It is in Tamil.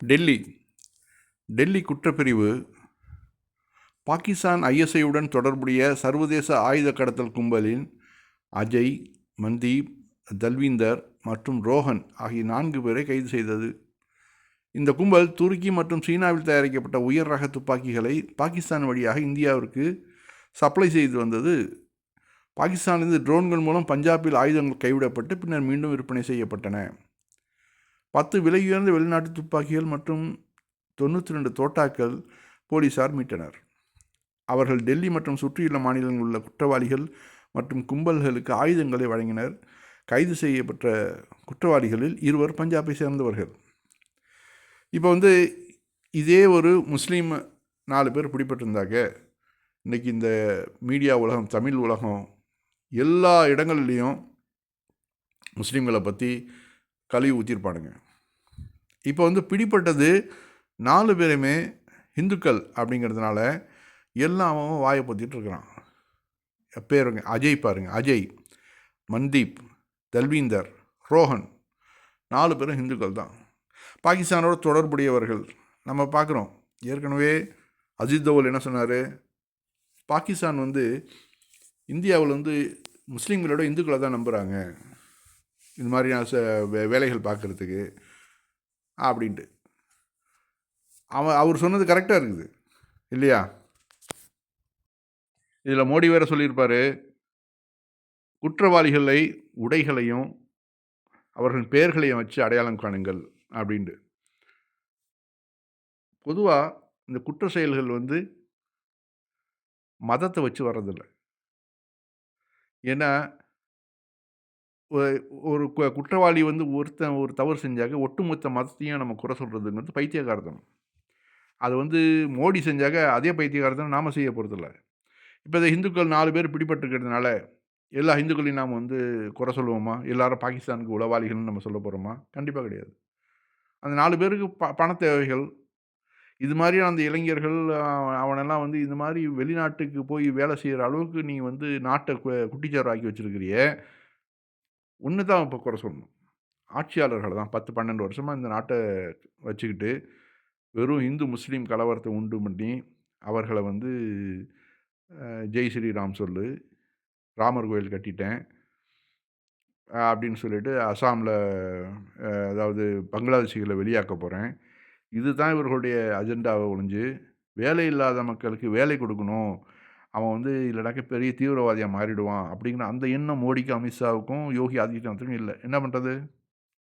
டெல்லி. டெல்லி குற்றப்பிரிவு. பாகிஸ்தான் ஐஎஸ்ஐயுடன் தொடர்புடைய சர்வதேச ஆயுத கடத்தல் கும்பலின் அஜய் மன்தீப் தல்வீந்தர் மற்றும் ரோஹன் ஆகிய நான்கு பேரை கைது செய்தது. இந்த கும்பல் துருக்கி மற்றும் சீனாவில் தயாரிக்கப்பட்ட உயர் ரக துப்பாக்கிகளை பாகிஸ்தான் வழியாக இந்தியாவிற்கு சப்ளை செய்து வந்தது. பாகிஸ்தானிலிருந்து ட்ரோன்கள் மூலம் பஞ்சாபில் ஆயுதங்கள் கைவிடப்பட்டு பின்னர் மீண்டும் விற்பனை செய்யப்பட்டன. பத்து விலையுயர்ந்த வெளிநாட்டு துப்பாக்கிகள் மற்றும் தொண்ணூற்றி ரெண்டு தோட்டாக்கள் போலீசார் மீட்டனர். அவர்கள் டெல்லி மற்றும் சுற்றியுள்ள மாநிலங்களில் உள்ள குற்றவாளிகள் மற்றும் கும்பல்களுக்கு ஆயுதங்களை வழங்கினர். கைது செய்யப்பட்ட குற்றவாளிகளில் இருவர் பஞ்சாபை சேர்ந்தவர்கள். இப்போ வந்து இதே ஒரு முஸ்லீம் நாலு பேர் பிடிபட்டிருந்தாங்க. இன்றைக்கி இந்த மீடியா உலகம் தமிழ் உலகம் எல்லா இடங்கள்லேயும் முஸ்லீம்களை பற்றி கழுவி ஊற்றிருப்பானுங்க இப்போ வந்து பிடிப்பட்டது நாலு பேருமே இந்துக்கள் அப்படிங்கிறதுனால எல்லாம் அவன் வாயை பொத்திட்டு இருக்கிறான். பேருங்க அஜய் பாருங்கள் அஜய் மன்தீப் தல்வீந்தர் ரோஹன் நாலு பேரும் இந்துக்கள் தான். பாகிஸ்தானோட தொடர்புடையவர்கள் நம்ம பார்க்குறோம். ஏற்கனவே அஜித் தோவல் என்ன சொன்னார்? பாகிஸ்தான் வந்து இந்தியாவில் வந்து முஸ்லீம்களோட இந்துக்களை தான் நம்புகிறாங்க இது மாதிரியான ச வே- வேலைகள் பார்க்குறதுக்கு அப்படின்ட்டு. அவன் அவர் சொன்னது கரெக்டாக இருக்குது. இல்லையா? இதில் மோடி வேற சொல்லியிருப்பார் குற்றவாளிகளை உடைகளையும் அவர்களின் பெயர்களையும் வச்சு அடையாளம் காணுங்கள் அப்படின்ட்டு. பொதுவாக இந்த குற்ற செயல்கள் வந்து மதத்தை வச்சு வர்றதில்லை. ஏன்னா ஒரு கு- குற்றவாளி வந்து ஒருத்தன் ஒரு தவறு செஞ்சாக்க ஒட்டுமொத்த மதத்தையும் நம்ம குறை சொல்கிறதுங்கிறது பைத்தியகாரத்தனம் அது வந்து மோடி செஞ்சாக்க அதே பைத்தியகாரத்தனம் நாம் செய்ய போகிறதில்ல இப்போ இந்த இந்துக்கள் நாலு பேர் பிடிபட்டிருக்கிறதுனால எல்லா இந்துக்களையும் நாம் வந்து குறை சொல்லுவோமா? எல்லாரும் பாகிஸ்தானுக்கு உளவாளிகள்னு நம்ம சொல்ல போகிறோமா கண்டிப்பாக கிடையாது. அந்த நாலு பேருக்கு ப பண தேவைகள் இது மாதிரி அந்த இளைஞர்கள் அவனெல்லாம் வந்து இந்த மாதிரி வெளிநாட்டுக்கு போய் வேலை செய்கிற அளவுக்கு நீ வந்து நாட்டை கு- குட்டிச்சாறு ஆக்கி வச்சிருக்கிறியே ஒன்று தான் இப்போ குறை சொல்லணும். ஆட்சியாளர்களை தான் பத்து பன்னெண்டு வருஷமாக இந்த நாட்டை வச்சுக்கிட்டு வெறும் இந்து முஸ்லீம் கலவரத்தை உண்டு பண்ணி அவர்களை வந்து ஜெய் ஸ்ரீராம் சொல்லு ராமர் கோயில் கட்டிட்டேன் அப்படின்னு சொல்லிட்டு அசாமில் அதாவது பங்களாதேஷிகளை வெளியாக்க போகிறேன் இதுதான் இவர்களுடைய அஜெண்டாவை ஒழிஞ்சு வேலை இல்லாத மக்களுக்கு வேலை கொடுக்கணும் அவன் வந்து இல்லைனாக்க பெரிய தீவிரவாதியாக மாறிடுவான் அப்படிங்கிற அந்த எண்ணம் மோடிக்கும் அமித்ஷாவுக்கும் யோகி ஆதித்யநாத்துக்கும் இல்லை. என்ன பண்ணுறது